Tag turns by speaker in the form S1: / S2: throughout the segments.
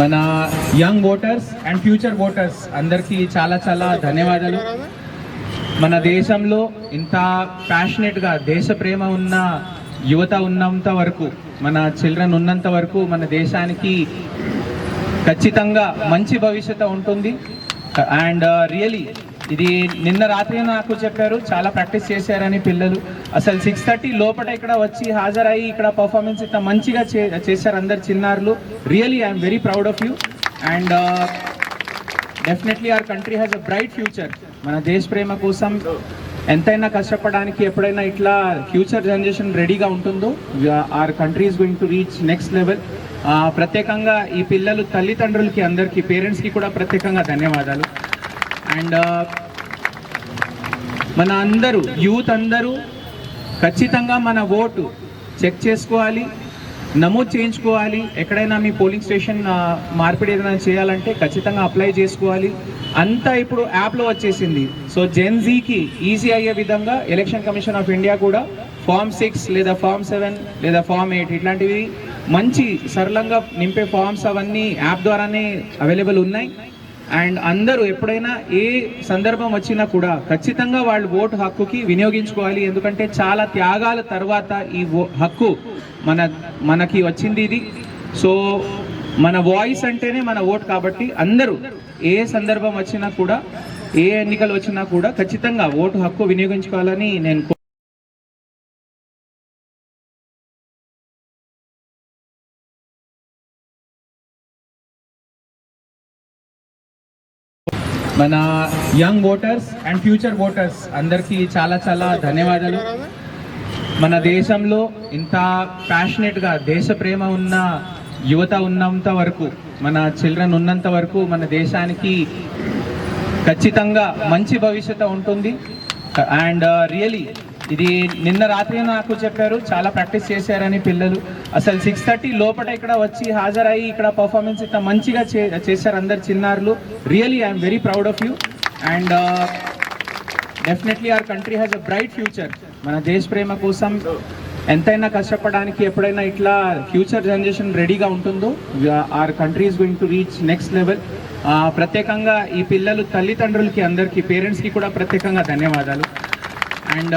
S1: మన young voters and future voters అందరికీ చాలా చాలా ధన్యవాదాలు. మన దేశంలో ఇంత ప్యాషనెట్గా దేశ ప్రేమ ఉన్న యువత ఉన్నంత వరకు మన చిల్డ్రన్ ఉన్నంత వరకు మన దేశానికి ఖచ్చితంగా మంచి భవిష్యత్తు ఉంటుంది. అండ్ రియలీ uh, ఇది నిన్న రాత్రి నాకు చెప్పారు చాలా ప్రాక్టీస్ చేశారని పిల్లలు. అసలు సిక్స్ థర్టీ లోపల ఇక్కడ వచ్చి హాజరయ్యి ఇక్కడ పర్ఫార్మెన్స్ ఇంత మంచిగా చే- చేశారు అందరు చిన్నారులు. Really I'm very proud of you and definitely our country has a bright future మన దేశ ప్రేమ కోసం ఎంతైనా కష్టపడడానికి ఎప్పుడైనా ఇట్లా ఫ్యూచర్ జనరేషన్ రెడీగా ఉంటుందో our country is going to reach next level ప్రత్యేకంగా ఈ పిల్లలు తల్లిదండ్రులకి అందరికీ పేరెంట్స్కి కూడా ప్రత్యేకంగా ధన్యవాదాలు. అండ్ uh, మన అందరూ యూత్ అందరూ ఖచ్చితంగా మన ఓటు చెక్ చేసుకోవాలి నమోదు చేయించుకోవాలి. ఎక్కడైనా మీ పోలింగ్ స్టేషన్ మార్పిడి ఏదైనా చేయాలంటే ఖచ్చితంగా అప్లై చేసుకోవాలి. అంతా ఇప్పుడు యాప్లో వచ్చేసింది. సో జెన్జీకి ఈజీ అయ్యే విధంగా ఎలక్షన్ కమిషన్ ఆఫ్ ఇండియా కూడా ఫామ్ సిక్స్ లేదా ఫామ్ సెవెన్ లేదా ఫామ్ ఎయిట్ ఇట్లాంటివి మంచి సరళంగా నింపే ఫామ్స్ అవన్నీ యాప్ ద్వారానే అవైలబుల్ ఉన్నాయి. అండ్ అందరూ ఎప్పుడైనా ఏ సందర్భం వచ్చినా కూడా ఖచ్చితంగా వాళ్ళు ఓటు హక్కుకి వినియోగించుకోవాలి. ఎందుకంటే చాలా త్యాగాల తర్వాత ఈ హక్కు మన మనకి వచ్చింది ఇది. సో మన వాయిస్ అంటేనే మన ఓటు కాబట్టి అందరూ ఏ సందర్భం వచ్చినా కూడా ఏ ఎన్నికలు వచ్చినా కూడా ఖచ్చితంగా ఓటు హక్కు వినియోగించుకోవాలని నేను మన young voters and future voters అందరికీ చాలా చాలా ధన్యవాదాలు. మన దేశంలో ఇంత ప్యాషనెట్గా దేశ ప్రేమ ఉన్న యువత ఉన్నంత వరకు మన చిల్డ్రన్ ఉన్నంత వరకు మన దేశానికి ఖచ్చితంగా మంచి భవిష్యత్తు ఉంటుంది. అండ్ uh, రియలీ ఇది నిన్న రాత్రి నాకు చెప్పారు చాలా ప్రాక్టీస్ చేశారని పిల్లలు. అసలు సిక్స్ థర్టీ లోపల ఇక్కడ వచ్చి హాజరయ్యి ఇక్కడ పర్ఫార్మెన్స్ ఇంత మంచిగా చే- చేశారు అందరు చిన్నారులు. Really I'm very proud of you and definitely our country has a bright future మన దేశ ప్రేమ కోసం ఎంతైనా కష్టపడడానికి ఎప్పుడైనా ఇట్లా ఫ్యూచర్ జనరేషన్ రెడీగా ఉంటుందో our country is going to reach next level ప్రత్యేకంగా ఈ పిల్లలు తల్లిదండ్రులకి అందరికీ పేరెంట్స్కి కూడా ప్రత్యేకంగా ధన్యవాదాలు. అండ్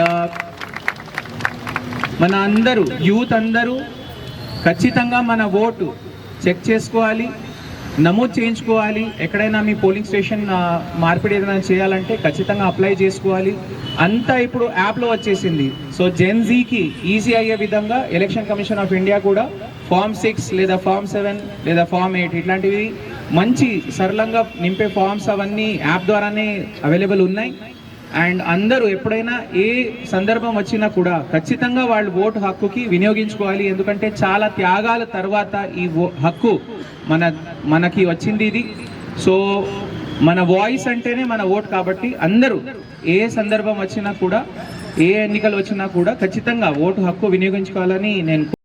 S1: మన అందరూ యూత్ అందరూ ఖచ్చితంగా మన ఓటు చెక్ చేసుకోవాలి నమోదు చేయించుకోవాలి. ఎక్కడైనా మీ పోలింగ్ స్టేషన్ మార్పిడి ఏదైనా చేయాలంటే ఖచ్చితంగా అప్లై చేసుకోవాలి. అంతా ఇప్పుడు యాప్లో వచ్చేసింది. సో జెన్జీకి ఈజీ అయ్యే విధంగా ఎలక్షన్ కమిషన్ ఆఫ్ ఇండియా కూడా ఫామ్ సిక్స్ లేదా ఫామ్ సెవెన్ లేదా ఫామ్ ఎయిట్ ఇట్లాంటివి మంచి సరళంగా నింపే ఫామ్స్ అవన్నీ యాప్ ద్వారానే అవైలబుల్ ఉన్నాయి. అండ్ అందరూ ఎప్పుడైనా ఏ సందర్భం వచ్చినా కూడా ఖచ్చితంగా వాళ్ళు ఓటు హక్కుకి వినియోగించుకోవాలి. ఎందుకంటే చాలా త్యాగాల తర్వాత ఈ హక్కు మన మనకి వచ్చింది ఇది. సో మన వాయిస్ అంటేనే మన ఓటు కాబట్టి అందరూ ఏ సందర్భం వచ్చినా కూడా ఏ ఎన్నికలు వచ్చినా కూడా ఖచ్చితంగా ఓటు హక్కు వినియోగించుకోవాలని నేను